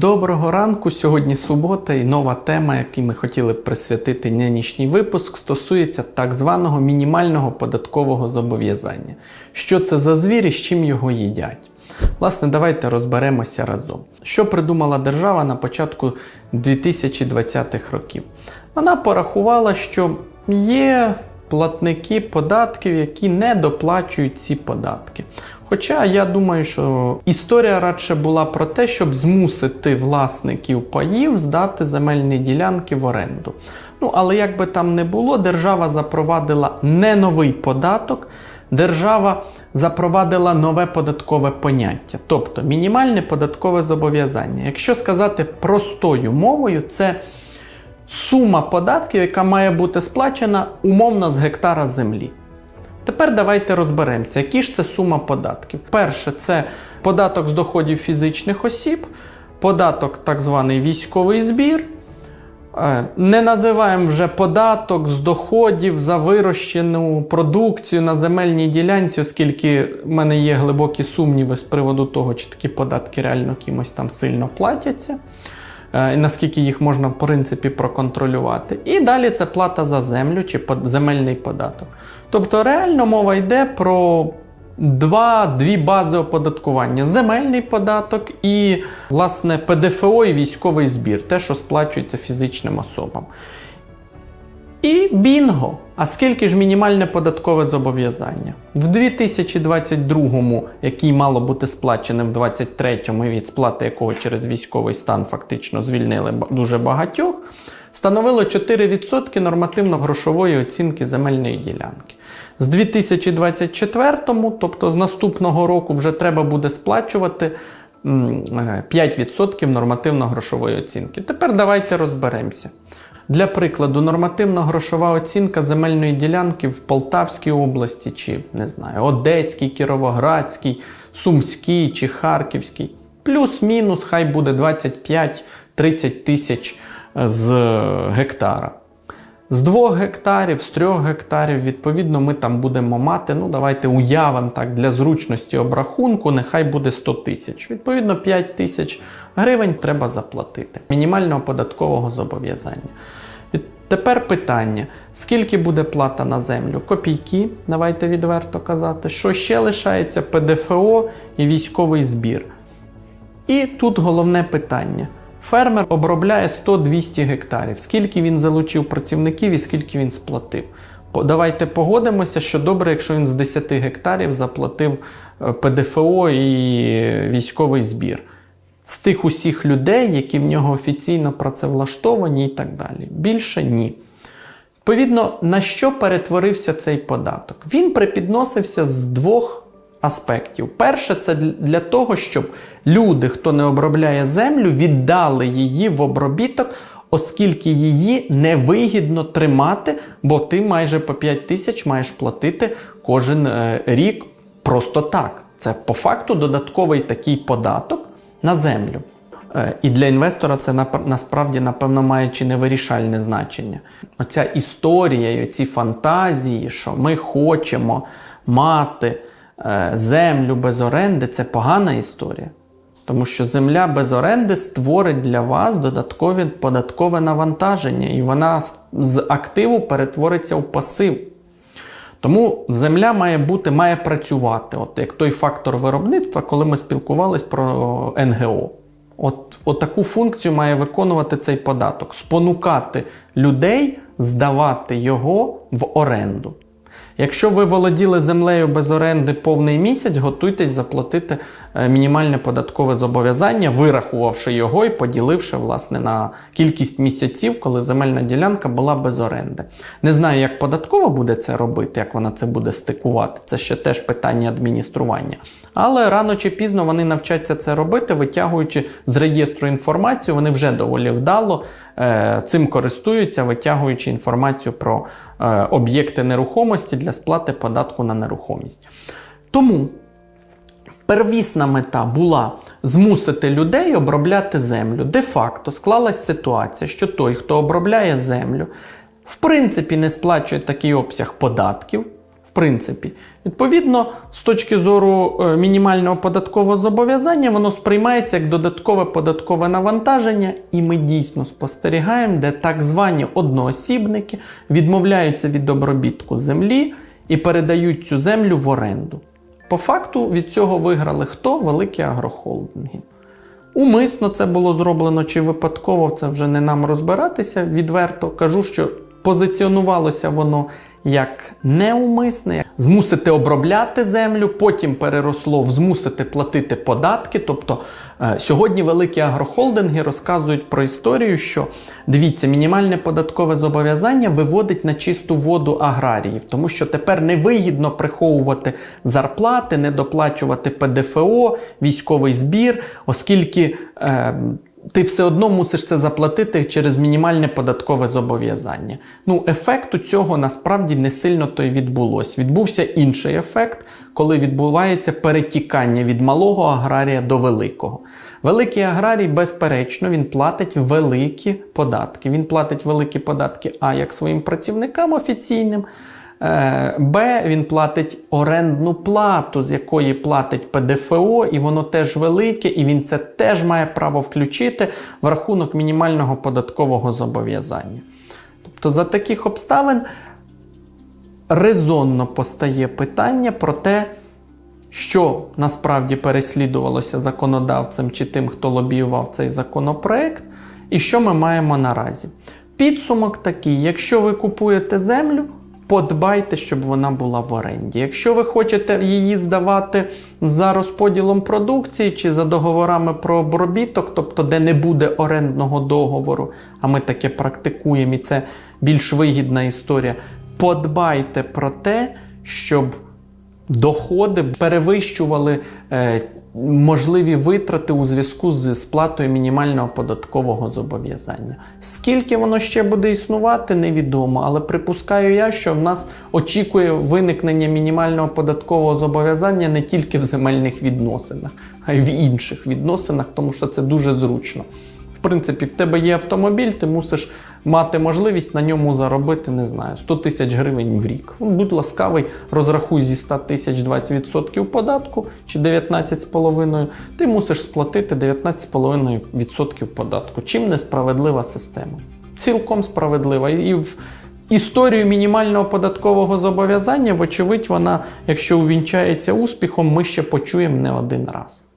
Доброго ранку. Сьогодні субота і нова тема, якій ми хотіли б присвятити нинішній випуск, стосується так званого мінімального податкового зобов'язання. Що це за звір і з чим його їдять? Власне, давайте розберемося разом. Що придумала держава на початку 2020-х років? Вона порахувала, що є платники податків, які не доплачують ці податки. Хоча я думаю, що історія радше була про те, щоб змусити власників паїв здати земельні ділянки в оренду. Ну, але як би там не було, держава запровадила не новий податок, держава запровадила нове податкове поняття, тобто мінімальне податкове зобов'язання. Якщо сказати простою мовою, це сума податків, яка має бути сплачена умовно з гектара землі. Тепер давайте розберемося, які ж це сума податків. Перше, це податок з доходів фізичних осіб, податок так званий військовий збір. Е, Не називаємо вже податок з доходів за вирощену продукцію на земельній ділянці, оскільки в мене є глибокі сумніви з приводу того, чи такі податки реально кимось там сильно платяться, наскільки їх можна в принципі проконтролювати. І далі це плата за землю чи земельний податок. Тобто реально мова йде про два, дві бази оподаткування: земельний податок і, власне, ПДФО і військовий збір, те, що сплачується фізичним особам. І бінго! А скільки ж мінімальне податкове зобов'язання? В 2022, який мало бути сплаченим в 2023, від сплати якого через військовий стан фактично звільнили дуже багатьох, становило 4% нормативно-грошової оцінки земельної ділянки. З 2024, тобто з наступного року, вже треба буде сплачувати е, 5% нормативно-грошової оцінки. Тепер давайте розберемося. Для прикладу, нормативно-грошова оцінка земельної ділянки в Полтавській області, чи не знаю, Одеській, Кіровоградській, Сумській чи Харківській. Плюс-мінус, хай буде 25-30 тисяч з гектара. З 2 гектарів, з 3 гектарів, відповідно, ми там будемо мати, ну давайте уявимо так, для зручності обрахунку, нехай буде 100 тисяч. Відповідно, 5 тисяч гривень треба заплатити. Мінімального податкового зобов'язання. Тепер питання: скільки буде плата на землю? Копійки, давайте відверто казати. Що ще лишається? ПДФО і військовий збір. І тут головне питання. Фермер обробляє 100-200 гектарів. Скільки він залучив працівників і скільки він сплатив? Давайте погодимося, що добре, якщо він з 10 гектарів заплатив е, ПДФО і військовий збір. З тих усіх людей, які в нього офіційно працевлаштовані і так далі. Більше ні. Відповідно, на що перетворився цей податок? Він припідносився з двох аспектів. Перше, це для того, щоб люди, хто не обробляє землю, віддали її в обробіток, оскільки її невигідно тримати, бо ти майже по 5 тисяч маєш платити кожен е, рік просто так. Це по факту додатковий такий податок на землю. Е, І для інвестора це насправді, напевно, має чи не вирішальне значення. Оця історія, ці фантазії, що ми хочемо мати е, землю без оренди, це погана історія. Тому що земля без оренди створить для вас додаткове податкове навантаження, і вона з активу перетвориться в пасив. Тому земля має бути, має працювати, от як той фактор виробництва, коли ми спілкувались про НГО. От, от таку функцію має виконувати цей податок: спонукати людей здавати його в оренду. Якщо ви володіли землею без оренди повний місяць, готуйтесь заплатити мінімальне податкове зобов'язання, вирахувавши його і поділивши власне на кількість місяців, коли земельна ділянка була без оренди. Не знаю, як податкова буде це робити, як вона це буде стикувати. Це ще теж питання адміністрування. Але рано чи пізно вони навчаться це робити, витягуючи з реєстру інформацію, вони вже доволі вдало е, цим користуються, витягуючи інформацію про е, об'єкти нерухомості для сплати податку на нерухомість. Тому первісна мета була змусити людей обробляти землю. Де-факто склалась ситуація, що той, хто обробляє землю, в принципі не сплачує такий обсяг податків. В принципі, відповідно, з точки зору е, мінімального податкового зобов'язання, воно сприймається як додаткове податкове навантаження, і ми дійсно спостерігаємо, де так звані одноосібники відмовляються від обробітку землі і передають цю землю в оренду. По факту від цього виграли хто? Великі агрохолдинги. Умисно це було зроблено чи випадково, це вже не нам розбиратися. Відверто кажу, що позиціонувалося воно як неумисне, змусити обробляти землю, потім переросло в змусити платити податки. Тобто е, сьогодні великі агрохолдинги розказують про історію, що дивіться, мінімальне податкове зобов'язання виводить на чисту воду аграріїв, тому що тепер невигідно приховувати зарплати, не доплачувати ПДФО, військовий збір, оскільки. Е, ти все одно мусиш це заплатити через мінімальне податкове зобов'язання. Ну, ефекту цього насправді не сильно то й відбулось. Відбувся інший ефект, коли відбувається перетікання від малого аграрія до великого. Великий аграрій, безперечно, він платить великі податки. Він платить великі податки А як своїм працівникам офіційним. Е, Б, він платить орендну плату, з якої платить ПДФО, і воно теж велике, і він це теж має право включити в рахунок мінімального податкового зобов'язання. Тобто, за таких обставин резонно постає питання про те, що насправді переслідувалося законодавцем чи тим, хто лобіював цей законопроект, і що ми маємо наразі. Підсумок такий: якщо ви купуєте землю, подбайте, щоб вона була в оренді. Якщо ви хочете її здавати за розподілом продукції чи за договорами про обробіток, тобто де не буде орендного договору, а ми таке практикуємо, і це більш вигідна історія. Подбайте про те, щоб доходи перевищували е, можливі витрати у зв'язку з сплатою мінімального податкового зобов'язання. Скільки воно ще буде існувати, невідомо, але припускаю я, що в нас очікує виникнення мінімального податкового зобов'язання не тільки в земельних відносинах, а й в інших відносинах, тому що це дуже зручно. В принципі, в тебе є автомобіль, ти мусиш мати можливість на ньому заробити, не знаю, 100 тисяч гривень в рік. Ну, Будь ласкавий, розрахуй зі 100 тисяч 20% податку чи 19,5%, ти мусиш сплатити 19,5% податку. Чим несправедлива система? Цілком справедлива. І в історію мінімального податкового зобов'язання, вочевидь, вона, якщо увінчається успіхом, ми ще почуємо не один раз.